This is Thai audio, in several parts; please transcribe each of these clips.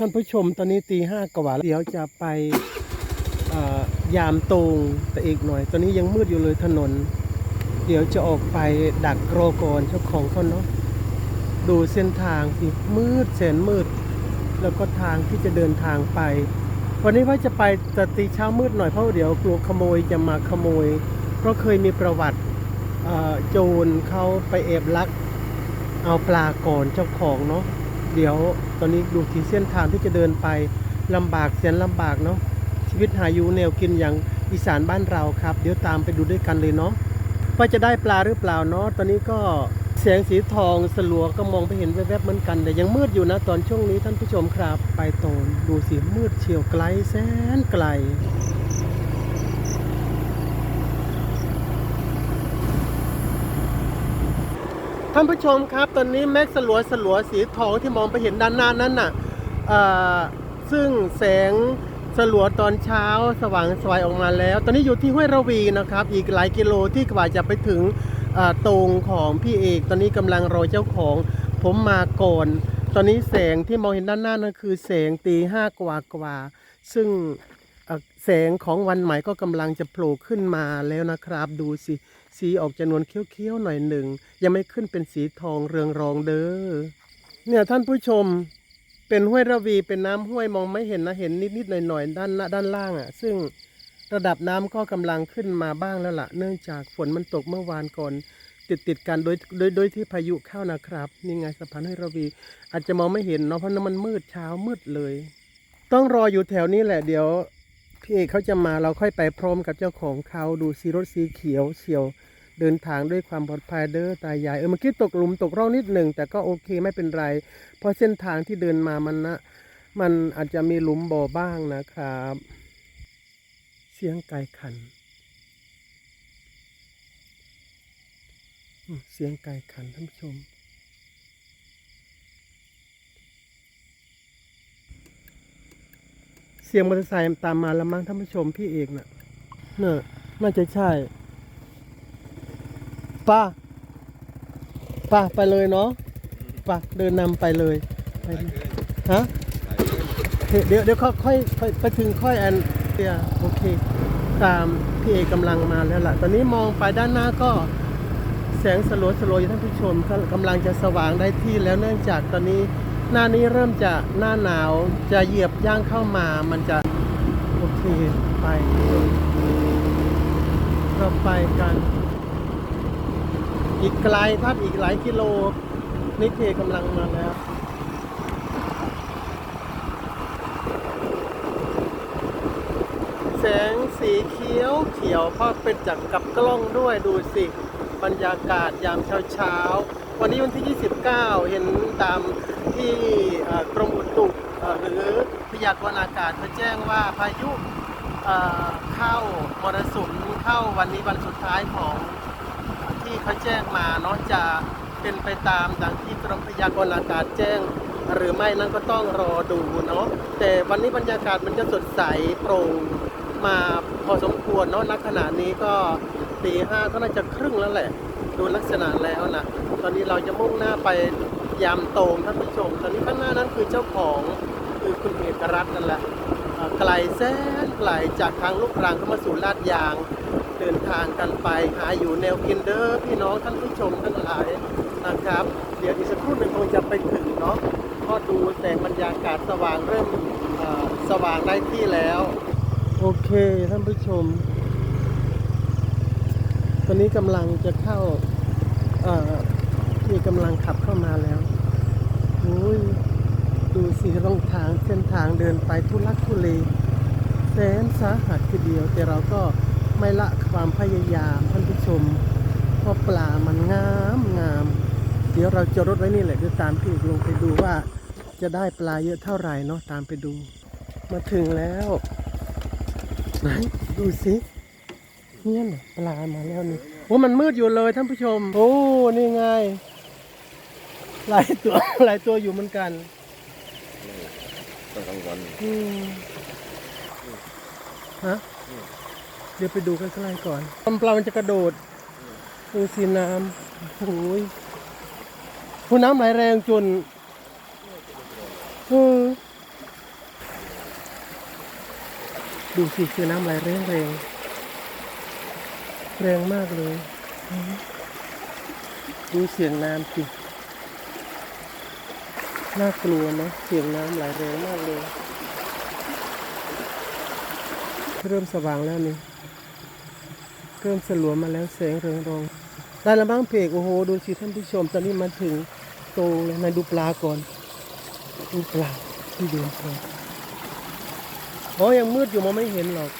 ท่านผู้ชมตอนนี้ตีห้ากว่าแล้วเดี๋ยวจะไปยามตรงแต่อีกหน่อย ตอนนี้ยังมืดอยู่เลยถนน เดี๋ยวจะออกไปดักรก่อนเจ้าของเขาเนาะดูเส้นทางสิมืดแสนมืด แล้วก็ทางที่จะเดินทางไป วันนี้ว่าจะไปแต่ตีเช้ามืดหน่อยเพราะเดี๋ยวกลัวขโมยจะมาขโมย เพราะเคยมีประวัติโจรเขาไปเอบลัก เอาปลาก่อนเจ้าของเนาะ เดี๋ยวตอนนี้ดูที่เส้นทางที่จะเดินไปลำบากแสนลำบากเนาะชีวิตหาอยู่แนวกินอย่างอีสานบ้านเราครับ เดี๋ยวตามไปดูด้วยกันเลยเนาะว่าจะได้ปลาหรือเปล่าเนาะตอนนี้ก็แสงสีทองสลัวก็มองไปเห็นแวบๆเหมือนกัน แต่ยังมืดอยู่นะตอนช่วงนี้ท่านผู้ชมครับ ไปโตนดูสิมืดเฉียวไกลแสนไกล ท่านผู้ชมครับตอนนี้แม็กสลัวสลัวสีทองที่มองไปเห็นด้านหน้านั้นน่ะซึ่งแสงสลัวตอนเช้าสว่างสวายออกมาแล้ว ตอนนี้อยู่ที่ห้วยระวีนะครับ อีกหลายกิโลที่กว่าจะไปถึงตรงของพี่เอก ตอนนี้กำลังรอเจ้าของผมมาก่อน ตอนนี้แสงที่มองเห็นด้านหน้านั่นคือแสงตีห้ากว่ากว่า ซึ่ง แสงของวันใหม่ก็กำลังจะโผล่ขึ้นมาแล้วนะครับ ดูสิ สีออกจะนวลเคี้ยวๆหน่อยหนึ่ง ยังไม่ขึ้นเป็นสีทองเรืองรองเด้อเนี่ยท่านผู้ชมเป็นห้วยระวีเป็นน้ำห้วยมองไม่เห็นนะเห็นนิดๆหน่อยๆด้านด้านล่างอะ่ะ ซึ่งระดับน้ำก็กำลังขึ้นมาบ้างแล้วล่ะ เนื่องจากฝนมันตกเมื่อวานก่อน ติดติดๆกันโดยโดยโดยที่พายุเข้านะครับนี่ไงสะพานห้วยระวี อาจจะมองไม่เห็นเนาะเพราะน้ำมันมืดเช้ามืดเลย ต้องรออยู่แถวนี้แหละเดี๋ยว พี่เอกเขาจะมาเราค่อยไปพร้อมกับเจ้าของเขาดูสีรถสีเขียวเฉียวเดินทางด้วยความปลอดภัยเด้อตายายเออเมื่อกี้ตกหลุมตกร่องนิดหนึ่งแต่ก็โอเคไม่เป็นไร เพราะเส้นทางที่เดินมามันนะมันอาจจะมีหลุมบ่อบ้างนะครับ เสียงไก่ขัน เสียงไก่ขันท่านผู้ชม เสียงมอเตอร์ไซค์ตามมาแล้วมั้งท่านผู้ชมพี่เอกน่ะเนอะน่าจะใช่ป้าป้าไปเลยเนาะป้าเดินนำไปเลยไปเลยฮะเดี๋ยวเดี๋ยวเขาค่อยค่อยไปถึงค่อยอันเดียโอเค ตามพี่เอกกำลังมาแล้วล่ะ ตอนนี้มองไปด้านหน้าก็แสงสลัวสลัวอยู่ท่านผู้ชมก็กำลังจะสว่างได้ที่แล้วเนื่องจากตอนนี้ หน้านี้เริ่มจะหน้าหนาวจะเหยียบย่างเข้ามา มันจะโอเคไปเราไปกัน อีกไกลครับอีกหลายกิโลนิเคกำลังมาแล้วแสงสีเขียวเขียวพราะเป็นจากกับกล้องด้วยดูสิ บรรยากาศยามเช้าเช้าวันนี้วันที่ 29 เห็นตาม ที่กรมอุตุหรือพยากรณ์อากาศเขาแจ้งว่าพายุเอ่อเข้ามรสุมเข้าวันนี้วันสุดท้ายของที่เขาแจ้งมาเนาะจะเป็นไปตามดังที่กรมพยากรณ์อากาศแจ้ง หรือไม่นั้นก็ต้องรอดูเนาะแต่วันนี้บรรยากาศมันจะสดใสโปร่งมาพอสมควรเนาะณขณะนี้ก็ตีห้าก็น่าจะครึ่งแล้วแหละ ดูลักษณะแล้วนะตอนนี้เราจะมุ่งหน้าไป ยามโตงท่านผู้ชม ตอนนี้ข้างหน้านั้นคือเจ้าของคือคุณเอกรัตน์นั่นแหละไกลแสนไกลจากทางลูกรังเข้ามาสู่ลาดยาง เดินทางกันไปหาอยู่แนวกินเดอร์พี่น้องท่านผู้ชมทั้งหลายนะครับ เดี๋ยวอีกสักครู่หนึ่งคงจะไปถึงเนาะก็ดูแสงบรรยากาศสว่างเริ่มสว่างได้ที่แล้ว โอเคท่านผู้ชม ตอนนี้กำลังจะเข้าอ่อ ที่กำลังขับเข้ามาแล้วโอ้ยดูสิร่องทางเส้นทางเดินไปทุลักทุเลแสนสาหัสทีเดียว แต่เราก็ไม่ละความพยายามท่านผู้ชมเพราะปลามันงามงาม เดี๋ยวเราจะรถไว้นี่แหละเดี๋ยวตามพี่ลงไปดูว่าจะได้ปลาเยอะเท่าไหร่เนาะตามไปดู มาถึงแล้วไหนดูสิเนี่ยนะปลามาแล้วนี่โอ้มันมืดอยู่เลยท่านผู้ชม โอ้นี่ไง หลายตัว หลายตัวอยู่เหมือนกันตอนกลางวันอืมฮะเดี๋ยวไปดูกันใกล้ๆก่อนปลามันจะกระโดดดูสีน้ำโอ้ยผู้น้ำไหลแรงจนเออดูสิคือน้ำไหลแรงแรงแรงมากเลยอืมดูเสียงน้ำสิ น่ากลัวนะเสียงน้ำไหลแรงมากเลย เริ่มสว่างแล้วนี่เริ่มสลัวมาแล้วแสงเรืองรองได้ล้วบ้างเพกโอ้โหดูสิท่านผู้ชม ตอนนี้มาถึงตรงเลยนะดูปลาก่อน ดูปลาที่เดินไปอ๋อยังมืดอยู่มองไม่เห็นหรอก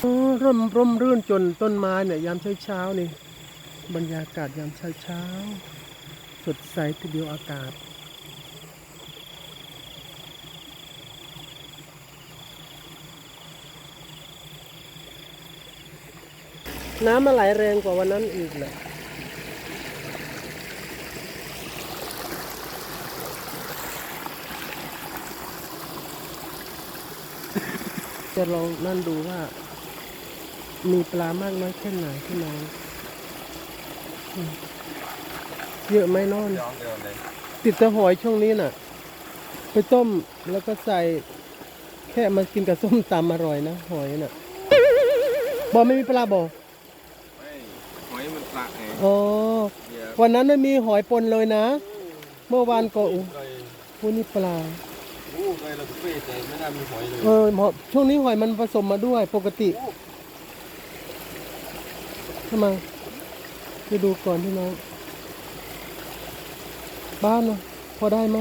ร่มร่มรื่นจนต้นไม้เนี่ยยามเช้าเช้านี่ บรรยากาศยามเช้าเช้าสดใสทีเดียวอากาศ น้ำมาไหลแรงกว่าวันนั้นอีกแหละจะลองนั่นดูว่า มีปลามากน้อยแค่ไหนพี่น้องอืมเยอะไหมนอนย้อนเดินเลยติดแตะหอยช่วงนี้น่ะ ไปต้มแล้วก็ใส่แค่มากินกับส้มตำอร่อยนะ หอยน่ะบอกไม่มีปลาบอก ไม่หอยมันป ลาไงอ๋อเดี๋ยววันนั้นไม่มีหอยปนเลยนะ เมื่อวานก็อู้เคยหูนี่ปลาอู้เคยเราเฟ่แต่ไม่ได้มีหอยเลยเออหมอช่วงนี้หอยมันผสมมาด้วยปกติทำไมไปดูก่อนพี่น้องบ้านนะพอได้ไหม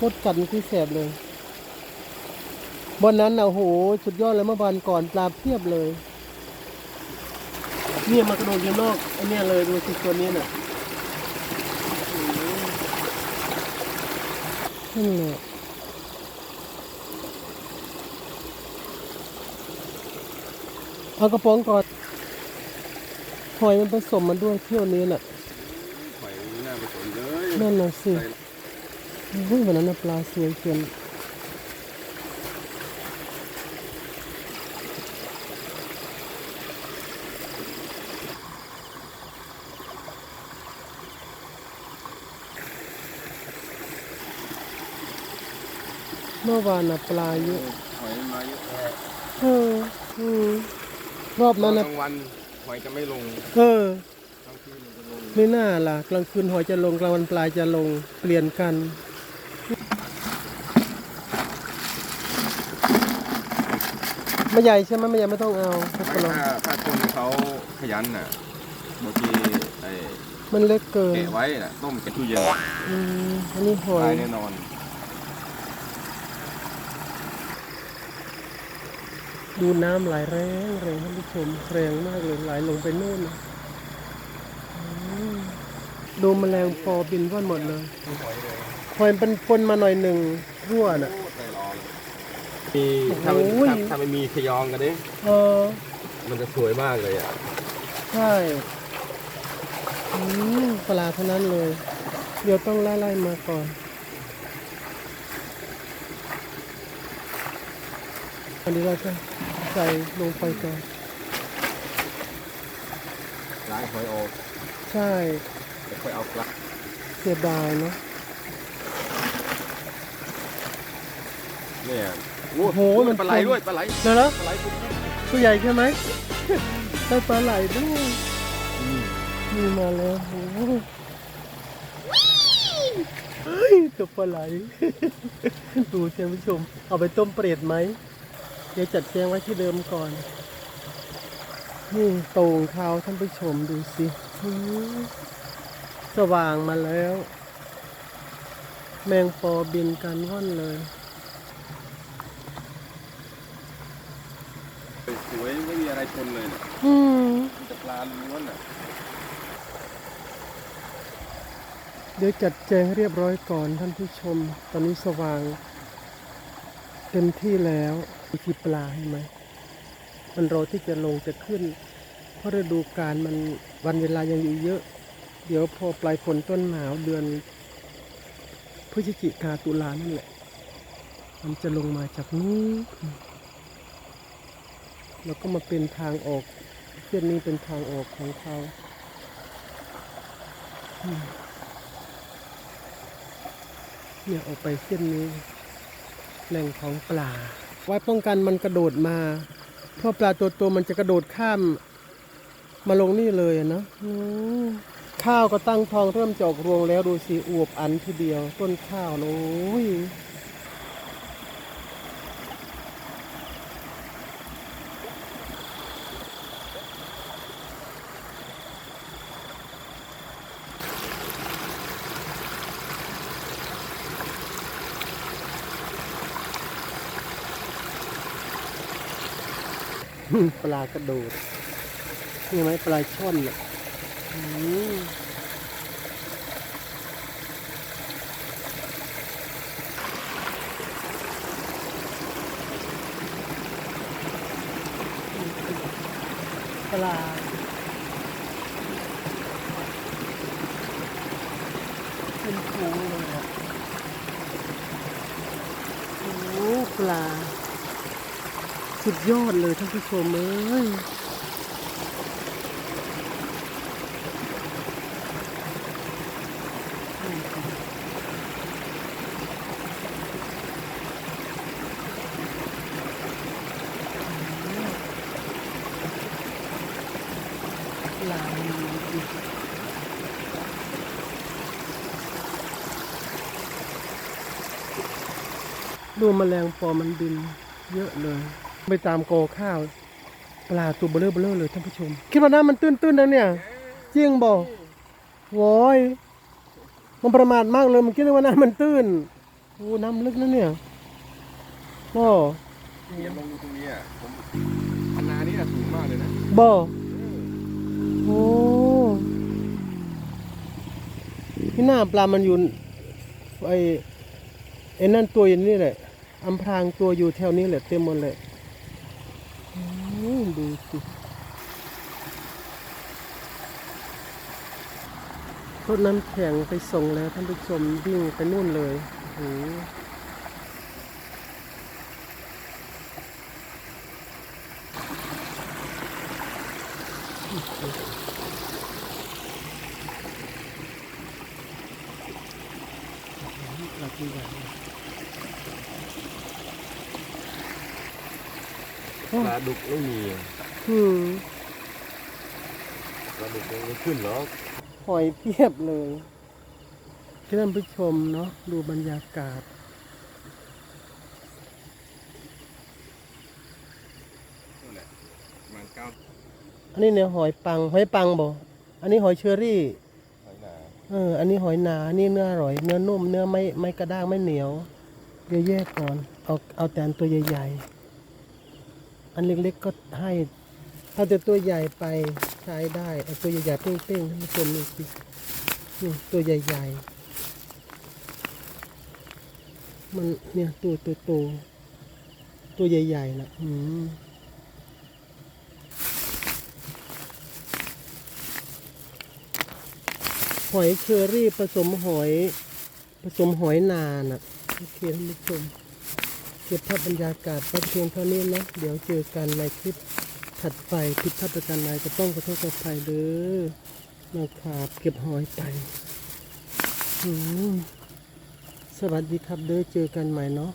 มดกัดมันที่แสบเลยวันนั้นนะโอ้โหสุดยอดเลยเมื่อวานก่อนปลาเพียบเลย เนี่ยมากระโดดอยู่นอกอันเนี้ยเลยดูสิตัวนี้น่ะนั่นแหละเอากระป๋องก่อนหอยมันผสมมาด้วยเที่ยวนี้น่ะหอยหน้าผสมเลยนั่นน่ะสิใส่อุ้ยวันนั้นน่ะปลาสวยเกิน เมื่อวานน่ะปลาเยอะหอยมาเยอะแยะเอออืมรอบตอนั้นนน่ะกลางวันหอยจะไม่ลงเออทั้งคืนมันจะลงไม่น่าล่ะ กลางคืนหอยจะลงกลางวันปลายจะลงเปลี่ยนกัน ไม่ใหญ่ใช่ไหมไม่ใหญ่ไม่ต้องเอาสักไม่กระลองถ้าถ้าคนเขาขยันน่ะบางทีไอ้มันเล็กเกินแกะไว้น่ะต้มกับตู้เย็นอืมอันนี้หอตายยแน่นอน ดูน้ำไหลแรงแรงท่านผู้ชมแรงมากเลยไหลลงไปนู่นนะอืมดูแมลงปอบินว่อนหมดเลยดูหอยเลยหอยเป็นปนมาหน่อยหนึ่งรั่วน่ะโอ้ใจร้อนมีถ้ามันโอ้ย ถ้าถ้ามันมีขยองกันดิเออ มันจะสวยมากเลยอะใช่อืมปลาเท่านั้นเลย เดี๋ยวต้องไล่ไล่ๆมาก่อนอันนี้เราจะ ใส่ลงไปก่อน ล้างหอยออกใช่แล้วค่อยเอาปลาเสียดายเนาะ เนี่ยโอ้โหมัน ปลาไหลด้วยปลาไหลเดี๋ยวนะปลาไหลปุ๊บตัวใหญ่ใช่ไหม ได้ปลาไหลด้วยมีมาแล้วโอ้โหเฮ้ยตัวปลาไหล ดูท่านผู้ชม เอาไปต้มเปรตไหม เดี๋ยวจัดแจงไว้ที่เดิมก่อนนี่โต่งเท้าท่านผู้ชมดูสิอื้อสว่างมาแล้ว แมงปอบินกันว่อนเลยสวยไม่มีอะไรชนเลยเนี่ยอืมมีแต่ปลาล้วนอะเดี๋ยวจัดแจงเรียบร้อยก่อนท่านผู้ชม ตอนนี้สว่าง เต็มที่แล้ว มีที่ปลาเห็นไหมมันรอที่จะลงจะขึ้น เพราะฤดูกาลมันวันเวลายังอยู่เยอะ เดี๋ยวพอปลายฝนต้นหนาวเดือนพฤศจิกาตุลานั่นแหละ มันจะลงมาจากนู้นแล้วก็มาเป็นทางออกเส้นนี้เป็นทางออกของเขาเนี่ยออกไปเส้นนี้แหล่งของปลา ไว้ป้องกันมันกระโดดมา เพราะปลาตัวตัวมันจะกระโดดข้าม มาลงนี่เลยนะข้าวก็ตั้งทองเริ่มจอกรวงแล้วดูสิอวบอันทีเดียวต้นข้าวโอ้ย ปลากระโดดนี่ไหมปลาช่อนอะอืมปลาเป็นฟูงเลยอะโอ้ปลา สุดยอดเลยท่านผู้ชมเอ้ยลายดูแมลงปอมันบินเยอะเลย ไปตามโกอข้าว ปลาตัวเบลอเบลอเลยท่านผู้ชม คิดว่าน้ำมันตื้นๆนะเนี่ยจริงบอกโว้ยมันประมาทมากเลยมันคิดว่าน้ำมันตื้นโอ้น้ำลึกนะเนี่ยบ่ที่เห็นลงดูตรงนี้อะผมอันนานี่อะสูงมากเลยนะบ่เออโอ้ที่หน้าปลามันอยู่ไอ้ไอ้นั่นตัวอย่างนี้แหละอำพรางตัวอยู่แถวนี้แหละเต็มหมดเลยโอ้ ดูสิรถน้ำแข็งไปส่งแล้วท่านผู้ชมวิ่งไปนู่นเลยโอ้โหหลับดีกว่า ปลาดุกไม่มีอืมปลาดุกยังไม่ขึ้นหรอกหอยเพียบเลยท่านผู้ชมเนาะดูบรรยากาศนั่นแหละประมันเก้าอันนี้เนี่ยหอยปัง หอยปังบ่อันนี้หอยเชอรี่ หอยนาเออ อันนี้หอยนา อันนี่เนื้ออร่อย เนื้อนุ่ม เนื้อไม่ไม่กระด้างไม่เหนียว เดี๋ยวแยกก่อน เอาเอาแต่อันตัวใหญ่ ๆ อันเล็กๆก็ให้ ถ้าแต่ตัวใหญ่ไปใช้ได้เอาตัวใหญ่ๆเป้งๆท่านผู้ชมนี่สินี่ตัวใหญ่ๆ มันเนี่ยตัวตัวโตตัวใหญ่ๆนะอืมหอยเชอรี่ผสมหอยผสมหอยนานอะ โอเคท่านผู้ชม ก็บภาพบรรยากาศไว้เพียงเท่านี้นะ เดี๋ยวเจอกันในคลิปถัดไปผิดพลาดประการใดก็ต้องขอโทษขออภัยเด้อนะครับเก็บหอยไปสวัสดีครับเด้อเจอกันใหม่เนาะ